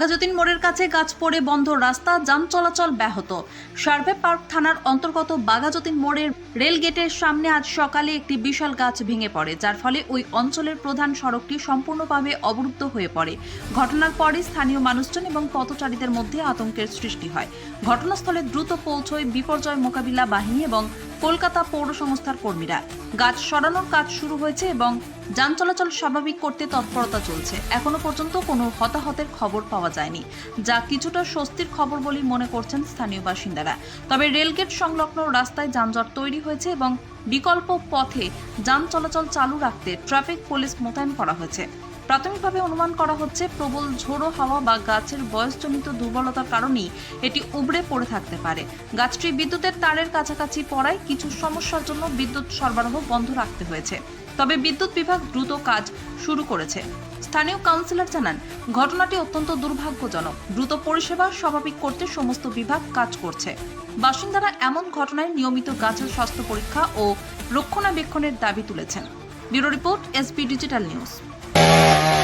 বাঘাযতীন মোড়ের কাছে গাছ পড়ে বন্ধ রাস্তা, যান চলাচল ব্যাহত। সার্ভে পার্ক থানার অন্তর্গত বাঘাযতীন মোড়ের রেল গেটের সামনে আজ সকালে একটি বিশাল গাছ ভেঙে পড়ে, যার ফলে ওই অঞ্চলের প্রধান সড়কটি সম্পূর্ণভাবে অবরুদ্ধ হয়ে পড়ে। ঘটনার পরে স্থানীয় মানুষজন এবং পথচারীদের মধ্যে আতঙ্কের সৃষ্টি হয়। ঘটনাস্থলে দ্রুত পৌঁছয় বিপর্যয় মোকাবিলা বাহিনী এবং কলকাতা পৌর সংস্থার কর্মীরা। গাছ সরানোর কাজ শুরু হয়েছে এবং যান চলাচল স্বাভাবিক করতে তৎপরতা চলছে। এখনও পর্যন্ত কোনো হতাহতের খবর পাওয়া যায়নি, যা কিছুটা স্বস্তির খবর বলেই মনে করছেন স্থানীয় বাসিন্দারা। তবে রেলগেট সংলগ্ন রাস্তায় যানজট তৈরি হয়েছে এবং বিকল্প পথে যান চলাচল চালু রাখতে ট্রাফিক পুলিশ মোতায়েন করা হয়েছে। প্রাথমিকভাবে অনুমান করা হচ্ছে প্রবল ঝোড়ো হাওয়া বা গাছের বয়সজনিত দুর্বলতার কারণেই এটি উবড়ে পড়ে থাকতে পারে। গাছটি বিদ্যুতের তারের কাছাকাছি পড়ায় কিছু সমস্যার জন্য বিদ্যুৎ সরবরাহ বন্ধ রাখতে হয়েছে। তবে বিদ্যুৎ বিভাগ দ্রুত কাজ শুরু করেছে। স্থানীয় কাউন্সিলর জানান, ঘটনাটি অত্যন্ত দুর্ভাগ্যজনক। দ্রুত পরিষেবা স্বাভাবিক করতে সমস্ত বিভাগ কাজ করছে। বাসিন্দারা এমন ঘটনায় নিয়মিত গাছের স্বাস্থ্য পরীক্ষা ও রক্ষণাবেক্ষণের দাবি তুলেছেন। Bureau report SP digital news. Música